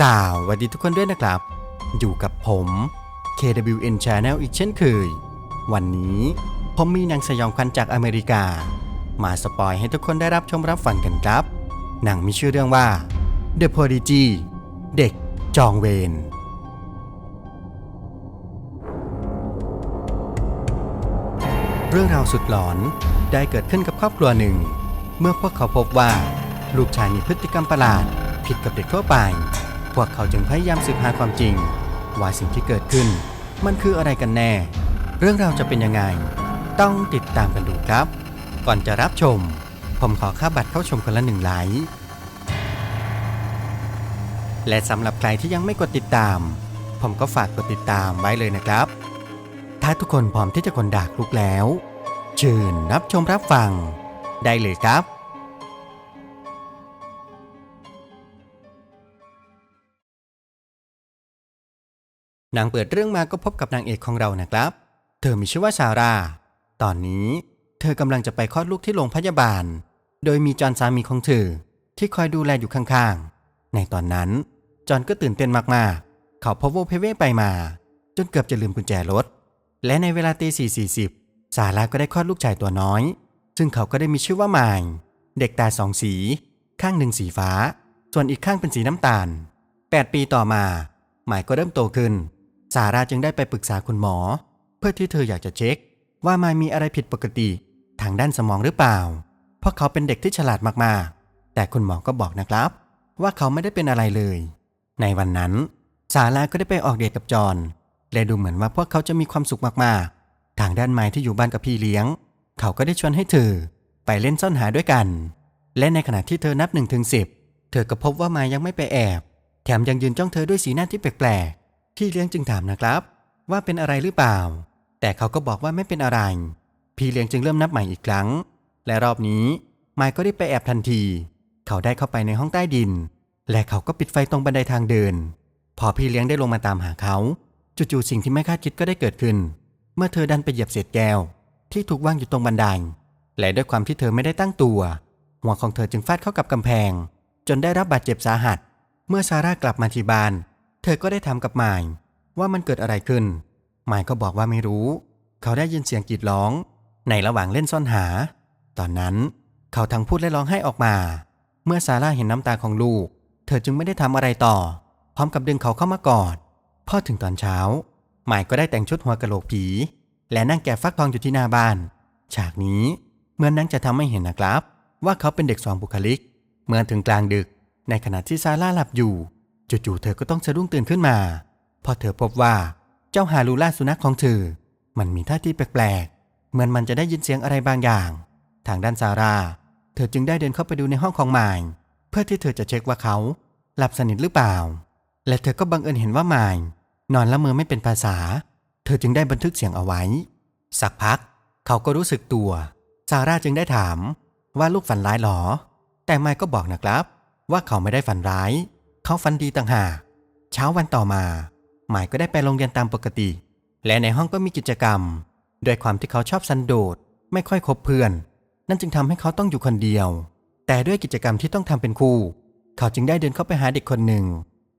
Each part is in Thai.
สวัสดีทุกคนด้วยนะครับ อยู่กับผม KWN Channel อีกเช่นเคย วันนี้ผมมีหนังสยองขวัญจากอเมริกา มาสปอยให้ทุกคนได้รับชมรับฟังกันครับ หนังมีชื่อเรื่องว่า The Prodigy เด็กจองเวรเรื่องราวสุดหลอนได้เกิดขึ้นกับครอบครัวหนึ่ง เมื่อพวกเขาพบว่า ลูกชายมีพฤติกรรมประหลาดผิดกับเด็กทั่วไป พวกเขาจึงพยายามสืบหาความจริง ว่าสิ่งที่เกิดขึ้น มันคืออะไรกันแน่ เรื่องราวจะเป็นยังไง ต้องติดตามกันดูครับ ก่อนจะรับชม ผมขอค่าบัตรเข้าชมคนละหนึ่งไลค์และสำหรับใครที่ยังไม่กดติดตาม ผมก็ฝากกดติดตามไว้เลยนะครับ ถ้าทุกคนพร้อมที่จะคนดากลุกแล้ว เชิญรับชมรับฟัง ได้เลยครับ นางเปิดเรื่องมาก็พบกับนางเอกของเรานะครับ เธอมีชื่อว่าซาร่า ตอนนี้เธอกำลังจะไปคลอดลูกที่โรงพยาบาล โดยมีจอห์นสามีของเธอที่คอยดูแลอยู่ข้างๆ ในตอนนั้น จอห์นก็ตื่นเต้นมากๆ เขาพบว่าเพเว่ไปมา จนเกือบจะลืมกุญแจรถ และในเวลาตีสี่สี่สิบซาร่าก็ได้คลอดลูกชายตัวน้อย ซึ่งเขาก็ได้มีชื่อว่าไมล์เด็กตาสองสี ข้างหนึ่งสีฟ้า ส่วนอีกข้างเป็นสีน้ำตาล 8 ปีต่อมาไมล์ก็เริ่มโตขึ้น ซาร่าจึงได้ไปปรึกษาคุณหมอ เพื่อที่เธออยากจะเช็ค ว่าไมล์มีอะไรผิดปกติ ทางด้านสมองหรือเปล่า เพราะเขาเป็นเด็กที่ฉลาดมากๆ แต่คุณหมอก็บอกนะครับ ว่าเขาไม่ได้เป็นอะไรเลย ในวันนั้นซาร่าก็ได้ไปออกเดทกับจอนและดูเหมือนว่าพวกเขาจะมีความสุขมากๆ ทางด้านไม้ที่อยู่บ้านกับพี่เลี้ยง เขาก็ได้ชวนให้เธอ ไปเล่นซ่อนหาด้วยกัน และในขณะที่เธอนับ1นถึงสิเธอก็พบว่าไม้ยังไม่ไปแอบ แถมยังยืนจ้องเธอด้วยสีหน้าที่แปลกๆ พี่เลี้ยงจึงถามนะครับ ว่าเป็นอะไรหรือเปล่า แต่เขาก็บอกว่าไม่เป็นอะไร พี่เลี้ยงจึงเริ่มนับใหม่อีกครั้ง และรอบนี้ไม้ก็ได้ไปแอบทันที เขาได้เข้าไปในห้องใต้ดิน และเขาก็ปิดไฟตรงบันไดทางเดิน พอพี่เลี้ยงได้ลงมาตามหาเขา จู่ๆสิ่งที่ไม่คาดคิดก็ได้เกิดขึ้น เมื่อเธอดันไปเหยียบเศษแก้ว ที่ถูกวางอยู่ตรงบันได และด้วยความที่เธอไม่ได้ตั้งตัว หัวของเธอจึงฟาดเข้ากับกำแพง จนได้รับบาดเจ็บสาหัส เมื่อซาร่ากลับมาที่บ้าน เธอก็ได้ถามกับไมล์ว่ามันเกิดอะไรขึ้น ไมล์ก็บอกว่าไม่รู้ เขาได้ยินเสียงกรีดร้อง ในระหว่างเล่นซ่อนหา ตอนนั้นเขาทั้งพูดและร้องไห้ออกมา เมื่อซาร่าเห็นน้ำตาของลูก เธอจึงไม่ได้ทำอะไรต่อ พร้อมกับดึงเขาเข้ามากอดพอถึงตอนเช้าหมายก็ได้แต่งชุดหัวกะโหลกผี และนั่งแกะฟักทองอยู่ที่หน้าบ้าน ฉากนี้เหมื่อนนั่งจะทำให้เห็นนะครับ ว่าเขาเป็นเด็กสองบุคลิก เมื่อถึงกลางดึกในขณะที่ซาร่าหลับอยู่ จู่ๆเธอก็ต้องสะดุ้งตื่นขึ้นมา พอเธอพบว่าเจ้าฮารูล่าสุนัขของเธอ มันมีท่าทีแปลกๆ เหมือนมันจะได้ยินเสียงอะไรบางอย่าง ทางด้านซาร่า เธอจึงได้เดินเข้าไปดูในห้องของมาย เพื่อที่เธอจะเช็คว่าเขา หลับสนิทหรือเปล่า และเธอก็บังเอิญเห็นว่ามายนอนละเมอไม่เป็นภาษา เธอจึงได้บันทึกเสียงเอาไว้ สักพัก เขาก็รู้สึกตัว ซาร่าจึงได้ถามว่าลูกฝันร้ายหรอ แต่ไมค์ก็บอกนะครับ ว่าเขาไม่ได้ฝันร้าย เขาฝันดีต่างหากเช้าวันต่อมา หมายก็ได้ไปโรงเรียนตามปกติ และในห้องก็มีกิจกรรมด้วยความที่เขาชอบสันโดษไม่ค่อยคบเพื่อน นั่นจึงทำให้เขาต้องอยู่คนเดียว แต่ด้วยกิจกรรมที่ต้องทำเป็นคู่ เขาจึงได้เดินเข้าไปหาเด็กคนหนึ่ง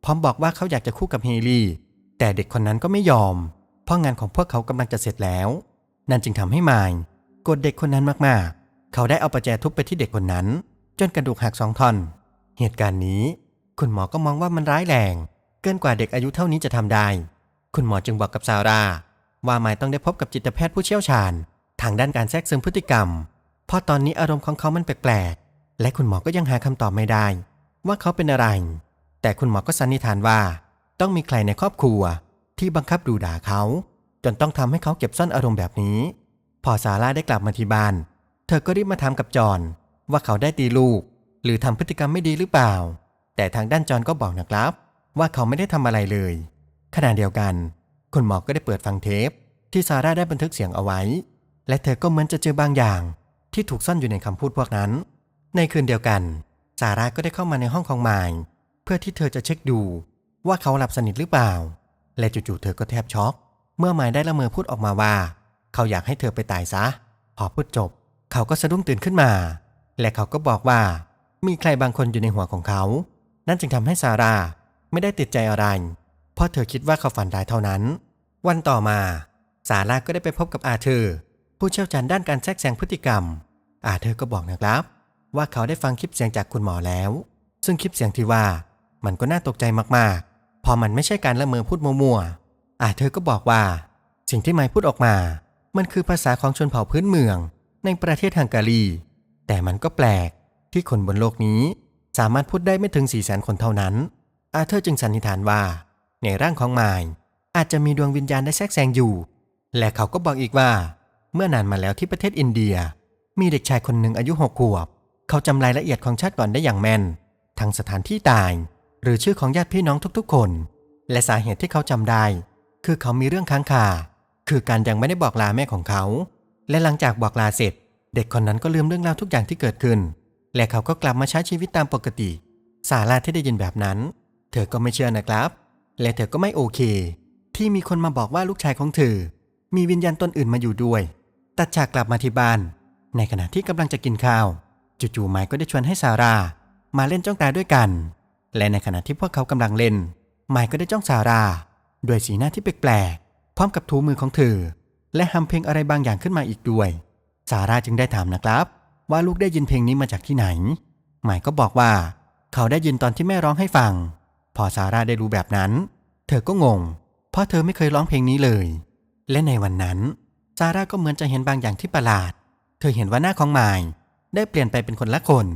พร้อมบอกว่าเขาอยากจะคู่กับเฮลี่ แต่เด็กคนนั้นก็ไม่ยอม เพราะงานของพวกเขากำลังจะเสร็จแล้ว นั่นจึงทำให้มายกดเด็กคนนั้นมากๆ เขาได้เอาประแจทุบไปที่เด็กคนนั้น จนกระดูกหักสองท่อน เหตุการณ์นี้ คุณหมอก็มองว่ามันร้ายแรง เกินกว่าเด็กอายุเท่านี้จะทำได้ คุณหมอจึงบอกกับซาร่า ว่าไมายต้องได้พบกับจิตแพทย์ผู้เชี่ยวชาญ ทางด้านการแทรกซึมพฤติกรรม เพราะตอนนี้อารมณ์ของเขามันแปลกๆ และคุณหมอก็ยังหาคำตอบไม่ได้ ว่าเขาเป็นอะไร แต่คุณหมอก็สันนิษฐานว่า ต้องมีใครในครอบครัว ที่บังคับดูด่าเขา จนต้องทำให้เขาเก็บซ่อนอารมณ์แบบนี้ พอซาร่าได้กลับมาที่บ้าน เธอก็รีบมาถามกับจอนว่าเขาได้ตีลูก หรือทำพฤติกรรมไม่ดีหรือเปล่า แต่ทางด้านจอห์นก็บอกนะครับ ว่าเขาไม่ได้ทำอะไรเลย ขณะเดียวกัน คุณหมอก็ได้เปิดฟังเทป ที่ซาร่าได้บันทึกเสียงเอาไว้ และเธอก็เหมือนจะเจอบางอย่าง ที่ถูกซ่อนอยู่ในคำพูดพวกนั้น ในคืนเดียวกันซาร่าก็ได้เข้ามาในห้องของมายเพื่อที่เธอจะเช็คดู ว่าเขาหลับสนิทหรือเปล่า และจู่ๆเธอก็แทบช็อก เมื่อมายได้ละเมอพูดออกมาว่า เขาอยากให้เธอไปตายซะ พอพูดจบ เขาก็สะดุ้งตื่นขึ้นมา และเขาก็บอกว่า มีใครบางคนอยู่ในหัวของเขา นั่นจึงทำให้ซาร่าไม่ได้ติดใจอะไร เพราะเธอคิดว่าเขาฝันร้ายเท่านั้น วันต่อมาซาร่าก็ได้ไปพบกับอาเธอร์ ผู้เชี่ยวชาญด้านการแทรกแซงพฤติกรรม อาเธอร์ก็บอกนะครับ ว่าเขาได้ฟังคลิปเสียงจากคุณหมอแล้ว ซึ่งคลิปเสียงที่ว่ามันก็น่าตกใจมากๆ พอมันไม่ใช่การละเมอพูดมัวๆอาเธอร์ก็บอกว่า สิ่งที่ไมค์พูดออกมา มันคือภาษาของชนเผ่าพื้นเมือง ในประเทศฮังการี แต่มันก็แปลกที่คนบนโลกนี้ สามารถพูดได้ไม่ถึง4 0 0 0 0 0คนเท่านั้น อาเธอร์จึงสันนิษฐานว่า ในร่างของมค์อาจจะมีดวงวิญญาณได้แทรกแซงอยู่ และเขาก็บอกอีกว่า เมื่อนานมาแล้วที่ประเทศอินเดีย มีเด็กชายคนหนึ่งอายุหกขวบ เขาจำรายละเอียดของชาติก่อนได้อย่างแม่น ทั้งสถานที่ตาย หรือชื่อของญาติพี่น้องทุกๆคน และสาเหตุที่เขาจำได้ คือเขามีเรื่องค้างคา คือการยังไม่ได้บอกลาแม่ของเขา และหลังจากบอกลาเสร็จ เด็กคนนั้นก็ลืมเรื่องราวทุกอย่างที่เกิดขึ้น และเขาก็กลับมาใช้ชีวิตตามปกติสาราที่ได้ยินแบบนั้น เธอก็ไม่เชื่อนะครับ และเธอก็ไม่โอเค ที่มีคนมาบอกว่าลูกชายของเธอ มีวิญญาณตนอื่นมาอยู่ด้วย ตัดฉากกลับมาที่บ้าน ในขณะที่กำลังจะกินข้าว จู่ๆไมค์ก็ได้ชวนให้ซาร่ามาเล่นจ้องตาด้วยกัน และในขณะที่พวกเขากำลังเล่น ไมค์ก็ได้จ้องซาร่าด้วยสีหน้าที่แปลกๆพร้อมกับถูมือของเธอ และฮัมเพลงอะไรบางอย่างขึ้นมาอีกด้วย ซาร่าจึงได้ถามนะครับ ว่าลูกได้ยินเพลงนี้มาจากที่ไหนไมค์ก็บอกว่า เขาได้ยินตอนที่แม่ร้องให้ฟัง พอซาร่าได้รู้แบบนั้น เธอก็งง เพราะเธอไม่เคยร้องเพลงนี้เลย และในวันนั้นซาร่าก็เหมือนจะเห็นบางอย่างที่ประหลาด เธอเห็นว่าหน้าของไมค์ได้เปลี่ยนไปเป็นคนละคน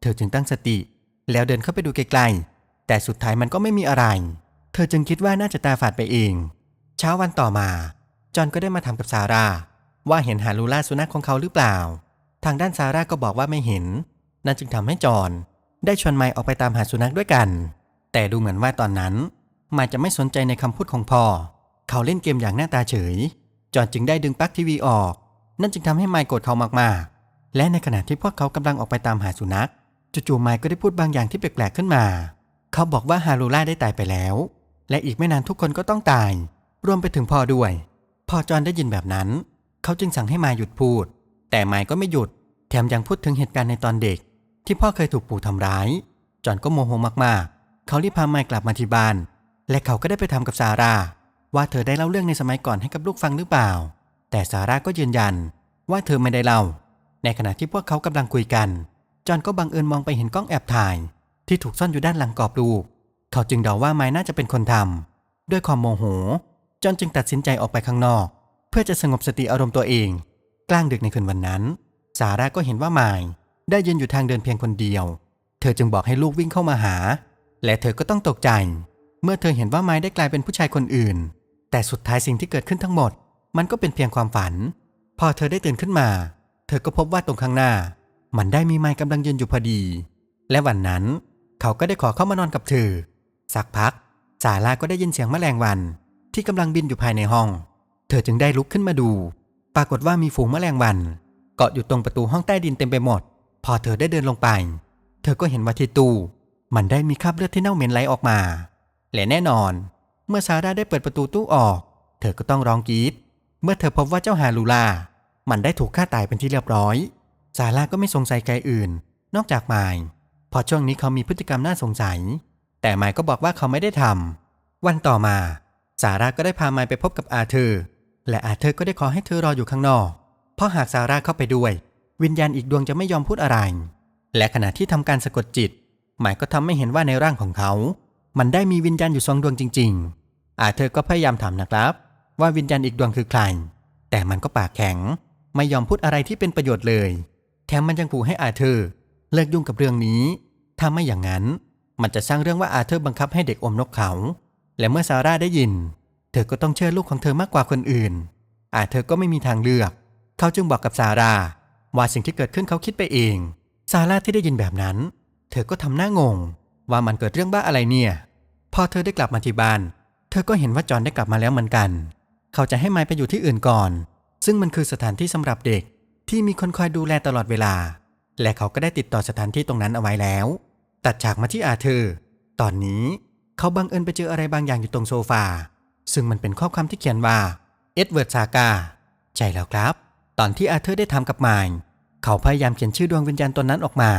เธอจึงตั้งสติ แล้วเดินเข้าไปดูไกลๆ แต่สุดท้ายมันก็ไม่มีอะไร เธอจึงคิดว่าน่าจะตาฝาดไปเอง เช้าวันต่อมา จอห์นก็ได้มาถามกับซาร่าว่าเห็นฮาลูล่าสุนัขของเขาหรือเปล่า ทางด้านซาร่าก็บอกว่าไม่เห็น นั่นจึงทำให้จอห์นได้ชวนไมค์ออกไปตามหาสุนัขด้วยกัน แต่ดูเหมือนว่าตอนนั้นไมค์จะไม่สนใจในคำพูดของพ่อ เขาเล่นเกมอย่างหน้าตาเฉย จอห์นจึงได้ดึงปลั๊กทีวีออก นั่นจึงทำให้ไมค์โกรธเขามากๆ และในขณะที่พวกเขากำลังออกไปตามหาสุนัขจู่ๆไมค์ก็ได้พูดบางอย่างที่แปลกๆขึ้นมา เขาบอกว่าฮารูล่าได้ตายไปแล้ว และอีกไม่นานทุกคนก็ต้องตาย รวมไปถึงพ่อด้วยพอจอห์นได้ยินแบบนั้น เขาจึงสั่งให้มาหยุดพูด แต่ไมค์ก็ไม่หยุด แถมยังพูดถึงเหตุการณ์ในตอนเด็ก ที่พ่อเคยถูกปู่ทำร้าย จอนก็โมโหมากๆ เขารีบพาไมค์กลับมาที่บ้าน และเขาก็ได้ไปทำกับซาร่า ว่าเธอได้เล่าเรื่องในสมัยก่อนให้กับลูกฟังหรือเปล่า แต่ซาร่าก็ยืนยัน ว่าเธอไม่ได้เล่า ในขณะที่พวกเขากำลังคุยกัน จอนก็บังเอิญมองไปเห็นกล้องแอบถ่าย ที่ถูกซ่อนอยู่ด้านหลังกรอบรูป เขาจึงเดาว่าไม้น่าจะเป็นคนทำด้วยความโมโหจอนจึงตัดสินใจออกไปข้างนอก เพื่อจะสงบสติอารมณ์ตัวเอง กลางดึกในคืนวันนั้นซาร่าก็เห็นว่าไมค์ได้ยืนอยู่ทางเดินเพียงคนเดียว เธอจึงบอกให้ลูกวิ่งเข้ามาหา และเธอก็ต้องตกใจ เมื่อเธอเห็นว่าไมค์ได้กลายเป็นผู้ชายคนอื่น แต่สุดท้ายสิ่งที่เกิดขึ้นทั้งหมด มันก็เป็นเพียงความฝัน พอเธอได้ตื่นขึ้นมา เธอก็พบว่าตรงข้างหน้า มันได้มีไมค์กำลังยืนอยู่พอดี และวันนั้นเขาก็ได้ขอเข้ามานอนกับเธอ สักพักซาร่าก็ได้ยินเสียงแมลงวัน ที่กำลังบินอยู่ภายในห้อง เธอจึงได้ลุกขึ้นมาดู ปรากฏว่ามีฝูงแมลงวัน เกาะอยู่ตรงประตูห้องใต้ดินเต็มไปหมด พอเธอได้เดินลงไป เธอก็เห็นว่าที่ตู้ มันได้มีคราบเลือดที่เน่าเหม็นไหลออกมา และแน่นอน เมื่อซาร่าได้เปิดประตูตู้ออก เธอก็ต้องร้องกรีดเมื่อเธอพบว่าเจ้าฮาลูลา มันได้ถูกฆ่าตายเป็นที่เรียบร้อย ซาร่าก็ไม่สงสัยใครอื่น นอกจากไมค์พอช่วงนี้เขามีพฤติกรรมน่าสงสัย แต่ไมค์ก็บอกว่าเขาไม่ได้ทำวันต่อมา ซาร่าก็ได้พาไมค์ไปพบกับอาเธอร์ และอาเธอร์ก็ได้ขอให้เธอรออยู่ข้างนอก เพราะหากซาร่าเข้าไปด้วย วิญญาณอีกดวงจะไม่ยอมพูดอะไร และขณะที่ทำการสะกดจิต หมายก็ทำให้เห็นว่าในร่างของเขา มันได้มีวิญญาณอยู่สองดวงจริง ๆ อาเธอร์ก็พยายามถามนะครับ ว่าวิญญาณอีกดวงคือใคร แต่มันก็ปากแข็ง ไม่ยอมพูดอะไรที่เป็นประโยชน์เลย แถมมันยังขู่ให้อาเธอร์เลิกยุ่งกับเรื่องนี้ ถ้าไม่อย่างนั้น มันจะสร้างเรื่องว่าอาเธอร์บังคับให้เด็กอมนกเขา และเมื่อซาร่าได้ยิน เธอก็ต้องเชื่อลูกของเธอมากกว่าคนอื่น อาจเธอก็ไม่มีทางเลือก เขาจึงบอกกับซาร่าว่าสิ่งที่เกิดขึ้นเขาคิดไปเอง ซาร่าที่ได้ยินแบบนั้น เธอก็ทำหน้างง ว่ามันเกิดเรื่องบ้าอะไรเนี่ย พอเธอได้กลับมาที่บ้าน เธอก็เห็นว่าจอห์นได้กลับมาแล้วเหมือนกัน เขาจะให้ไมค์ไปอยู่ที่อื่นก่อน ซึ่งมันคือสถานที่สำหรับเด็กที่มีคนคอยดูแลตลอดเวลา และเขาก็ได้ติดต่อสถานที่ตรงนั้นเอาไว้แล้ว ตัดฉากมาที่อาเธอ ตอนนี้เขาบังเอิญไปเจออะไรบางอย่างอยู่ตรงโซฟา ซึ่งมันเป็นข้อความที่เขียนว่าเอ็ดเวิร์ดซากาใช่แล้วครับ ตอนที่อาเธอร์ได้ทำกับไมค์เขาพยายามเขียนชื่อดวงวิญญาณตนนั้นออกมา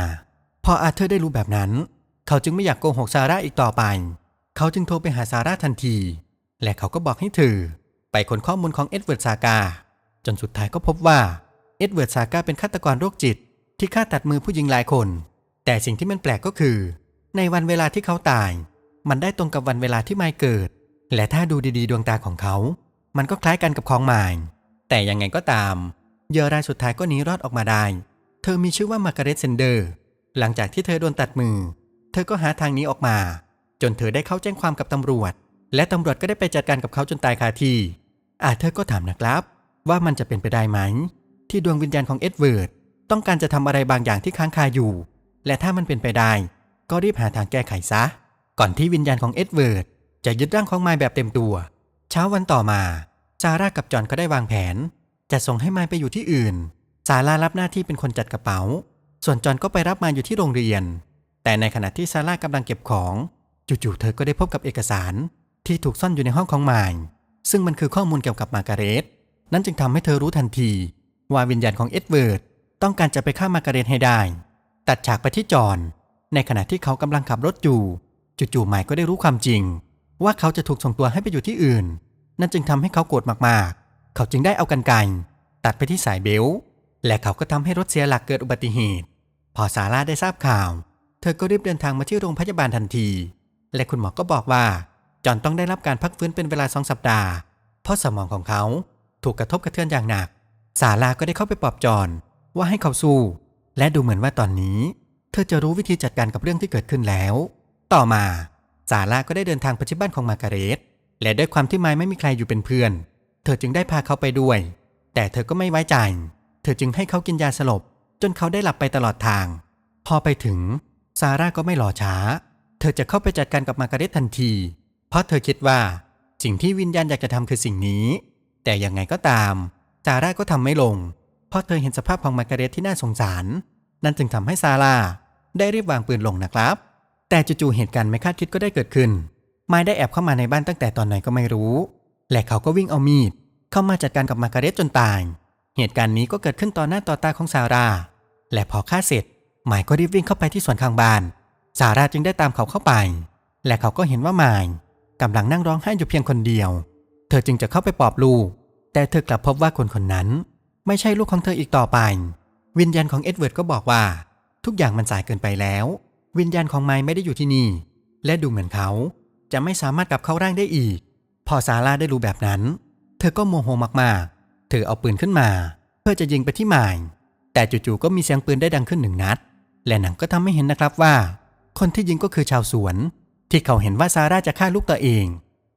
พออาเธอร์ได้รู้แบบนั้น เขาจึงไม่อยากโกหกซาร่าอีกต่อไป เขาจึงโทรไปหาซาร่าทันที และเขาก็บอกให้เธอไปค้นข้อมูลของเอ็ดเวิร์ดซากาจนสุดท้ายก็พบว่าเอ็ดเวิร์ดซากาเป็นฆาตกรโรคจิต ที่ฆ่าตัดมือผู้หญิงหลายคน แต่สิ่งที่มันแปลกก็คือ ในวันเวลาที่เขาตาย มันได้ตรงกับวันเวลาที่ไมเกิด และถ้าดูดีๆ ดวงตาของเขา มันก็คล้ายกันกับของมค์แต่ยังไงก็ตามเหยื่อรายสุดท้ายก็หนีรอดออกมาได้ เธอมีชื่อว่ามาร์กาเร็ตเซนเดอร์ หลังจากที่เธอโดนตัดมือ เธอก็หาทางหนี้ออกมา จนเธอได้เข้าแจ้งความกับตำรวจ และตำรวจก็ได้ไปจัดการกับเขาจนตายคาที่อาเธอก็ถามนะครับ ว่ามันจะเป็นไปได้ไหม ที่ดวงวิญญาณของเอ็ดเวิร์ดต้องการจะทำอะไรบางอย่างที่ค้างคาอยู่ และถ้ามันเป็นไปได้ ก็รีบหาทางแก้ไขซะ ก่อนที่วิญญาณของเอ็ดเวิร์ด จะยึดร่างของไมล์แบบเต็มตัว เช้าวันต่อมาซาร่ากับจอนก็ได้วางแผน จะส่งให้ไมล์ไปอยู่ที่อื่น ซาร่ารับหน้าที่เป็นคนจัดกระเป๋า ส่วนจอนก็ไปรับมาอยู่ที่โรงเรียน แต่ในขณะที่ซาร่ากำลังเก็บของ จู่ๆเธอก็ได้พบกับเอกสาร ที่ถูกซ่อนอยู่ในห้องของไมล์ซึ่งมันคือข้อมูลเกี่ยวกับมาการเร็ตนั่นจึงทำให้เธอรู้ทันที ว่าวิญญาณของเอ็ดเวิร์ดต้องการจะไปฆ่ามาการเร็ตให้ได้ ตัดฉากไปที่จอนในขณะที่เขากำลังขับรถอยู่ จู่ๆไมค์ก็ได้รู้ความจริง ว่าเขาจะถูกส่งตัวให้ไปอยู่ที่อื่น นั่นจึงทำให้เขาโกรธมากๆ เขาจึงได้เอากันไกรตัดไปที่สายเบลต์และเขาก็ทำให้รถเสียหลักเกิดอุบัติเหตุ พอซาร่าได้ทราบข่าว เธอก็รีบเดินทางมาที่โรงพยาบาลทันที และคุณหมอก็บอกว่า จอนต้องได้รับการพักฟื้นเป็นเวลาสองสัปดาห์ เพราะสมองของเขาถูกกระทบกระเทือนอย่างหนักซาร่าก็ได้เข้าไปปลอบจอนว่าให้เขาสู้ และดูเหมือนว่าตอนนี้ เธอจะรู้วิธีจัดการกับเรื่องที่เกิดขึ้นแล้ว ต่อมา ซาร่าก็ได้เดินทางไปที่บ้านของมาร์การเร็ตและด้วยความที่ไมค์ไม่มีใครอยู่เป็นเพื่อน เธอจึงได้พาเขาไปด้วย แต่เธอก็ไม่ไว้ใจ เธอจึงให้เขากินยาสลบ จนเขาได้หลับไปตลอดทาง พอไปถึงซาร่าก็ไม่รอช้า เธอจะเข้าไปจัดการกับมาร์การเร็ตทันที เพราะเธอคิดว่าสิ่งที่วิญญาณอยากจะทำคือสิ่งนี้ แต่ยังไงก็ตามซาร่าก็ทำไม่ลง เพราะเธอเห็นสภาพของมาร์การเร็ตที่น่าสงสาร นั่นจึงทำให้ซาร่าได้รีบวางปืนลงนะครับ แต่จู่ๆเหตุการณ์ไม่คาดคิดก็ได้เกิดขึ้น ไมค์ได้แอบเข้ามาในบ้านตั้งแต่ตอนไหนก็ไม่รู้ และเขาก็วิ่งเอามีด เข้ามาจัดการกับมาการเร็ตจนตาย เหตุการณ์นี้ก็เกิดขึ้นต่อหน้าต่อตาของซาร่า และพอฆ่าเสร็จไมค์ก็รีบวิ่งเข้าไปที่สวนข้างบ้านซาร่าจึงได้ตามเขาเข้าไป และเขาก็เห็นว่าไมค์กำลังนั่งร้องไห้อยู่เพียงคนเดียว เธอจึงจะเข้าไปปลอบลูก แต่เธอกลับพบว่าคนคนนั้น ไม่ใช่ลูกของเธออีกต่อไป วิญญาณของเอ็ดเวิร์ดก็บอกว่า ทุกอย่างมันสายเกินไปแล้ว วิญญาณของไมค์ไม่ได้อยู่ที่นี่ และดูเหมือนเขาจะไม่สามารถกลับเข้าร่างได้อีก พอซาร่าได้รู้แบบนั้น เธอก็โมโหมากๆ เธอเอาปืนขึ้นมา เพื่อจะยิงไปที่ไมค์แต่จู่ๆก็มีเสียงปืนได้ดังขึ้นหนึ่งนัด และหนังก็ทำให้เห็นนะครับว่า คนที่ยิงก็คือชาวสวน ที่เขาเห็นว่าซาร่าจะฆ่าลูกตัวเอง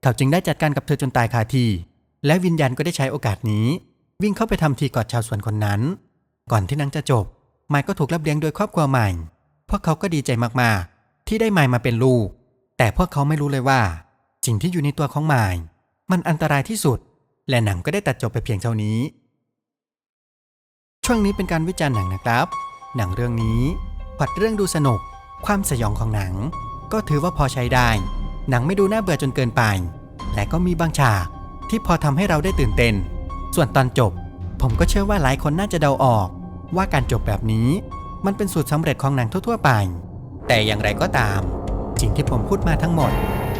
เขาจึงได้จัดการกับเธอจนตายคาที่และวิญญาณก็ได้ใช้โอกาสนี้ วิ่งเข้าไปทำทีกอดชาวสวนคนนั้น ก่อนที่นังจะจบไมค์ก็ถูกรับเลี้ยงโดยครอบครัวใหม่ พวกเขาก็ดีใจมากๆ ที่ได้ไมค์มาเป็นลูก แต่พวกเขาไม่รู้เลยว่า สิ่งที่อยู่ในตัวของไมค์มันอันตรายที่สุด และหนังก็ได้ตัดจบไปเพียงเท่านี้ ช่วงนี้เป็นการวิจารณ์หนังนะครับ หนังเรื่องนี้พล็อดเรื่องดูสนุก ความสยองของหนัง ก็ถือว่าพอใช้ได้ หนังไม่ดูน่าเบื่อจนเกินไป และก็มีบางฉากที่พอทำให้เราได้ตื่นเต้น ส่วนตอนจบ ผมก็เชื่อว่าหลายคนน่าจะเดาออกว่าการจบแบบนี้ มันเป็นสูตรสำเร็จของหนังทั่วๆไป แต่อย่างไรก็ตาม สิ่งที่ผมพูดมาทั้งหมด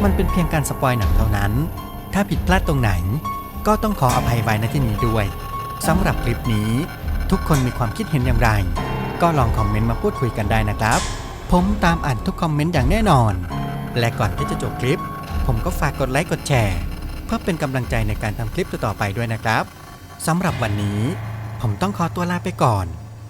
มันเป็นเพียงการสปอยหนังเท่านั้น ถ้าผิดพลาดตรงไหน ก็ต้องขออภัยไว้ณที่นี้ด้วยสำหรับคลิปนี้ ทุกคนมีความคิดเห็นอย่างไร ก็ลองคอมเมนต์มาพูดคุยกันได้นะครับ ผมตามอ่านทุกคอมเมนต์อย่างแน่นอน และก่อนที่จะจบคลิป ผมก็ฝากกดไลค์กดแชร์ เพื่อเป็นกำลังใจในการทำคลิปต่อๆไปด้วยนะครับสำหรับวันนี้ ผมต้องขอตัวลาไปก่อน